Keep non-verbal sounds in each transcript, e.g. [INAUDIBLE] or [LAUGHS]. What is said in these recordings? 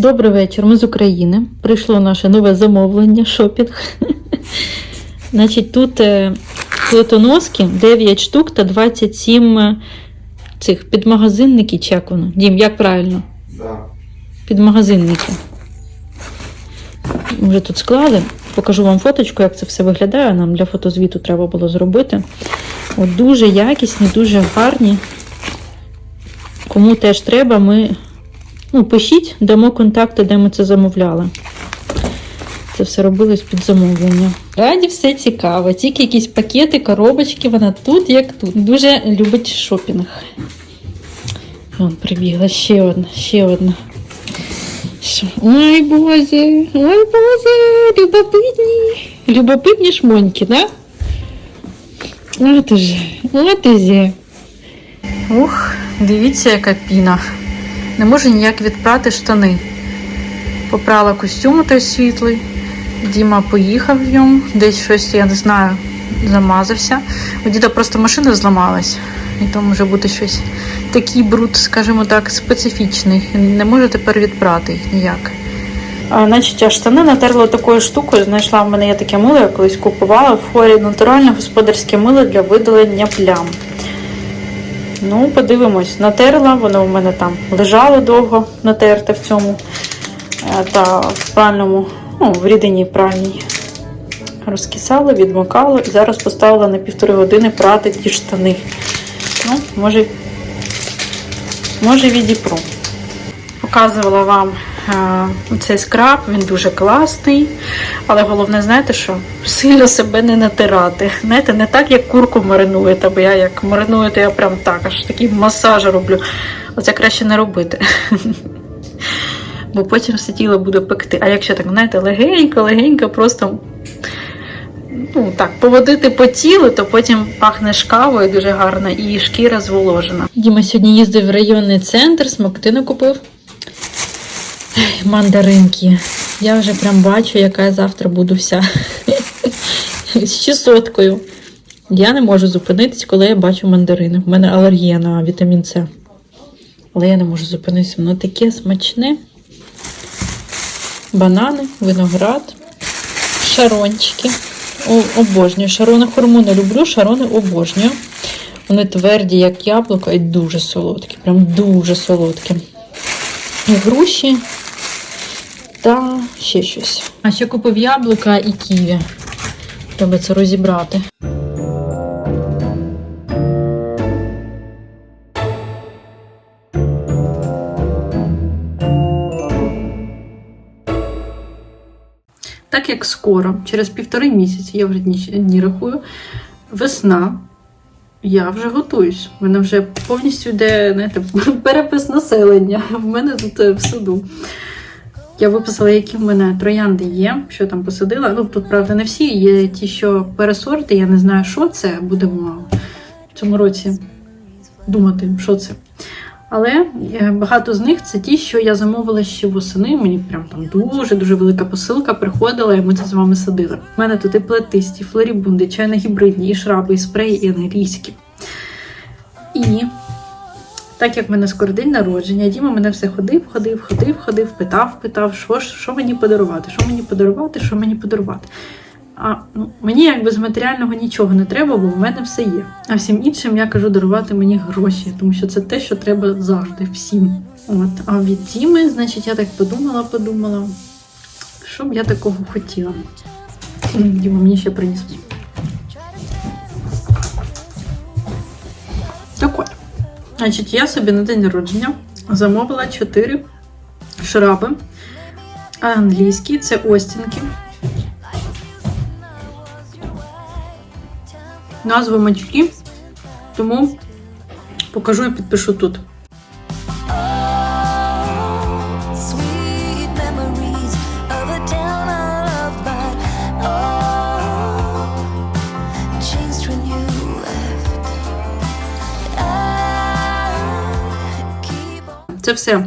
Добрий вечір, ми з України. Прийшло наше нове замовлення, шопінг. Значить, тут е, плитоноски 9 штук та 27 е, цих підмагазинників, чи як воно? Дім, як правильно? Да. Підмагазинники. Вже тут склали. Покажу вам фоточку, як це все виглядає. Нам для фотозвіту треба було зробити. От дуже якісні, дуже гарні. Кому теж треба, ми ну, пишіть, дамо контакти, де ми це замовляли. Це все робилось під замовлення. Раді все цікаво. Тільки якісь пакети, коробочки, вона тут, як тут. Дуже любить шопінг. Вон прибігла ще одна, ще одна. Ой, Боже, ой, Боже, любопитні, любопитні шмоньки, да? От уже, от уже. Ух, дивіться, яка піна. Не можу ніяк відпрати штани. Попрала костюм той світлий. Діма поїхав в ньому, десь щось, я не знаю, замазався. У діда просто машина зламалась. І то може бути щось такий бруд, скажімо так, специфічний. Не можу тепер відпрати їх ніяк. А, значить, я штани натерла такою штукою. Знайшла в мене я таке мило, я колись купувала в форі натуральне господарське мило для видалення плям. Ну, подивимось, натерла, воно у мене там лежало довго натерте в цьому е, та в пральному, ну, в рідині пральній. Розкисало, відмокало і зараз поставила на півтори години прати ті штани. Ну, може, може відіпру. Показувала вам цей скраб, він дуже класний. Але головне, знаєте що? Сильно себе не натирати. Знаєте, не так, як курку маринуєте, бо я як мариную, то я прям так, аж такий масаж роблю. Оце краще не робити. Бо потім все тіло буде пекти. А якщо так, знаєте, легенько, легенько, просто ну, так, поводити по тілу, то потім пахне шкавою дуже гарно і шкіра зволожена. Діма сьогодні їздив в районний центр, смоктину купив. Мандаринки. Я вже прям бачу, яка я завтра буду вся з чесоткою. Я не можу зупинитись, коли я бачу мандарини. У мене алергія на вітамін С. Але я не можу зупинитися. Воно таке смачне. Банани, виноград, шарончики. О, обожнюю. Шарони хормони люблю, шарони обожнюю. Вони тверді, як яблуко, і дуже солодкі. Прям дуже солодкі. І груші та ще щось. А ще купив яблука і ківі. Треба це розібрати. Так як скоро, через півтори місяці, я вже дні, дні рахую, весна, я вже готуюсь. У мене вже повністю йде знаєте, [LAUGHS] перепис населення. В мене тут е, в саду. Я виписала, які в мене троянди є, що там посадила. Ну, тут, правда, не всі. Є ті, що пересорти, я не знаю, що це. Будемо в цьому році думати, що це. Але е, багато з них це ті, що я замовила ще восени. Мені прям там дуже-дуже велика посилка приходила, і ми це з вами садили. У мене тут і плетисті, флорібунди, чайно-гібридні, і шраби, і спреї, і англійські. І так як в мене скоро день народження, Діма мене все ходив, ходив, ходив, ходив, питав, питав, що, що мені подарувати, що мені подарувати, що мені подарувати. А ну, мені якби з матеріального нічого не треба, бо в мене все є. А всім іншим я кажу дарувати мені гроші, тому що це те, що треба завжди всім. От, а від Діми, значить, я так подумала, подумала, що б я такого хотіла. Діма мені ще приніс. Значить, я собі на день народження замовила 4 шраби. Англійські, це Остінки. Назви матюки, тому покажу і підпишу тут. Це все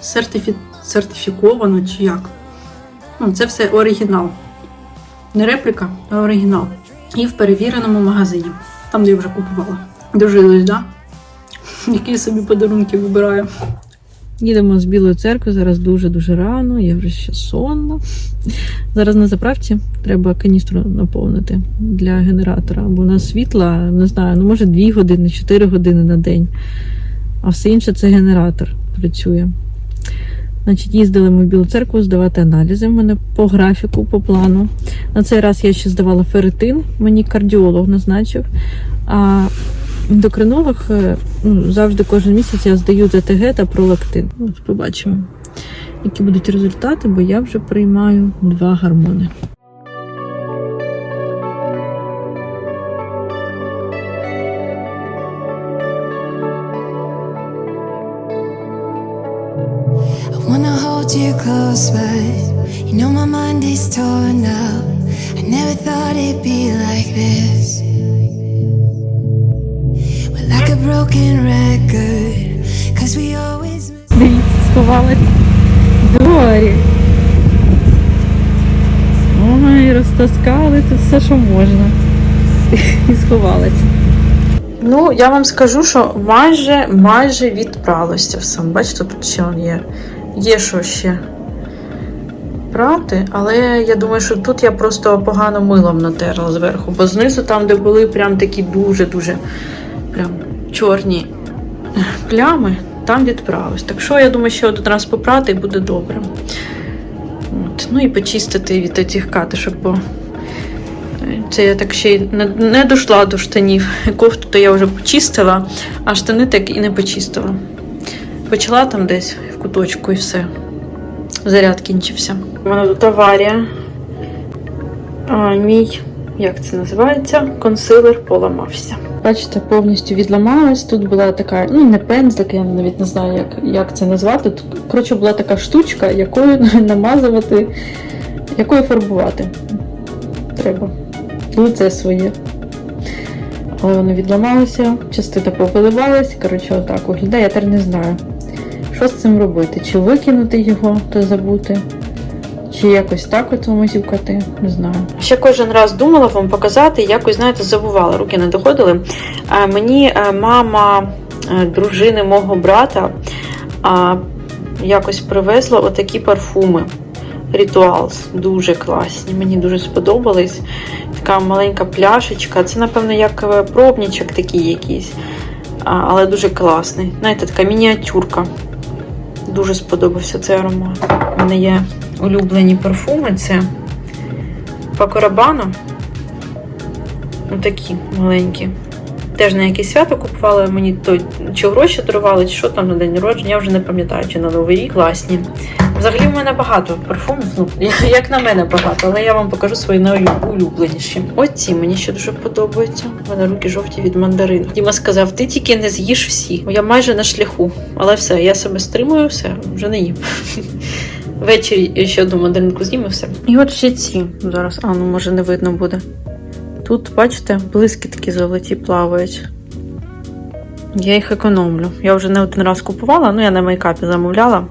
сертифі... сертифіковано чи як. Ну, це все оригінал. Не репліка, а оригінал. І в перевіреному магазині. Там, де я вже купувала. Дожились, да? Які собі подарунки вибираю. Їдемо з Білої церкви, зараз дуже-дуже рано, я вже ще сонна. Зараз на заправці треба каністру наповнити для генератора, бо у нас світла, не знаю, ну може 2 години, 4 години на день. А все інше це генератор працює. Значить, їздили ми в Білу церкву здавати аналізи. В мене по графіку, по плану. На цей раз я ще здавала ферритин, мені кардіолог назначив. А ендокринолог е, ну, завжди кожен місяць я здаю ТТГ та пролактин. От побачимо, які будуть результати, бо я вже приймаю два гормони. Hold you close, but you know my mind is torn up. I never thought it'd be like this. We're like a broken record, cause we always miss. Дивіться, сховалась дворі. Ой, розтаскали тут все, що можна. І сховалась. Ну, я вам скажу, що майже майже відпралося все. Бачите, тут ще є. Є що ще прати, але я думаю, що тут я просто погано милом натерла зверху, бо знизу, там, де були прям такі дуже-дуже прям чорні плями, там відправилось. Так що я думаю, що один раз попрати і буде добре. От. Ну і почистити від цих катишок, бо це я так ще й не, не дійшла до штанів. Кофту то я вже почистила, а штани так і не почистила. Почала там десь куточку і все. Заряд кінчився. У мене тут аварія. А, мій, як це називається? Консилер поламався. Бачите, повністю відламалась. Тут була така, ну не пензлик, я навіть не знаю, як, як це назвати. Тут, коротше, була така штучка, якою [LAUGHS] намазувати, якою фарбувати. Треба лице своє. Але воно відламалося, частина повиливалась. Коротше, отак виглядає. Я тепер не знаю, що з цим робити. Чи викинути його та забути, чи якось так от мазюкати, не знаю. Ще кожен раз думала вам показати, якось, знаєте, забувала, руки не доходили. Мені е, мама е, дружини мого брата якось привезла отакі парфуми. Rituals. Дуже класні. Мені дуже сподобались. Така маленька пляшечка. Це, напевно, як е, пробничок такий якийсь. Але дуже класний. Знаєте, така мініатюрка. Дуже сподобався цей аромат. У мене є улюблені парфуми. Це Paco Отакі Такі маленькі. Теж на якесь свято купувала мені то чи гроші дарували, чи що там на день народження, я вже не пам'ятаю, чи на Новий рік класні. Взагалі в мене багато парфумів, ну [LAUGHS] як на мене багато, але я вам покажу свої найулюбленіші. Оці мені ще дуже подобаються. У мене руки жовті від мандарину. Діма сказав: ти тільки не з'їш всі. Я майже на шляху, але все, я себе стримую, все, вже не їм. [LAUGHS] Ввечері ще одну мандаринку з'їм і все. І от ще ці зараз, а ну може не видно буде. Тут, бачите, блискітки золоті плавають. Я їх економлю. Я вже не один раз купувала, ну я на мейкапі замовляла.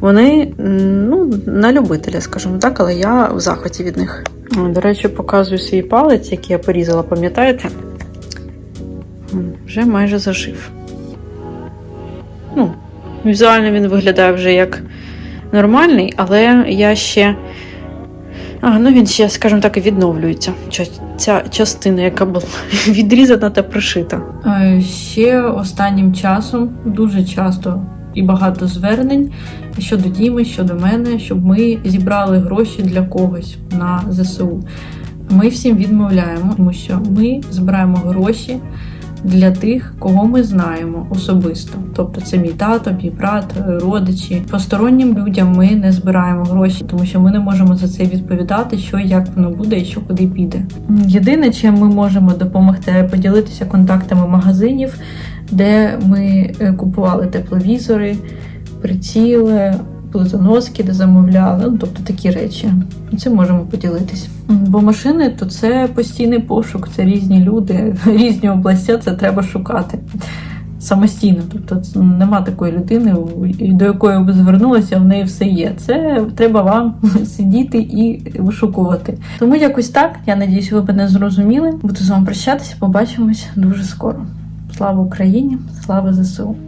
Вони ну, на любителя, скажімо так, але я в захваті від них. До речі, показую свій палець, який я порізала, пам'ятаєте? Вже майже зажив. Ну, візуально він виглядає вже як нормальний, але я ще. А, ну він ще, скажімо так, відновлюється. Ця частина, яка була [LAUGHS] відрізана та пришита. Ще останнім часом дуже часто і багато звернень щодо Діми, щодо мене, щоб ми зібрали гроші для когось на ЗСУ. Ми всім відмовляємо, тому що ми збираємо гроші для тих, кого ми знаємо особисто. Тобто це мій тато, мій брат, родичі. Постороннім людям ми не збираємо гроші, тому що ми не можемо за це відповідати, що як воно буде і що куди піде. Єдине, чим ми можемо допомогти, поділитися контактами магазинів, де ми е, купували тепловізори, приціли. Плитоноски, де замовляли, ну тобто такі речі. Це можемо поділитись. Бо машини то це постійний пошук, це різні люди, [LAUGHS] різні області, це треба шукати самостійно. Тобто нема такої людини, до якої ви звернулися, в неї все є. Це треба вам [LAUGHS] сидіти і вишукувати. Тому якось так. Я надіюсь, ви мене зрозуміли. Буду з вами прощатися. Побачимось дуже скоро. Слава Україні! Слава ЗСУ!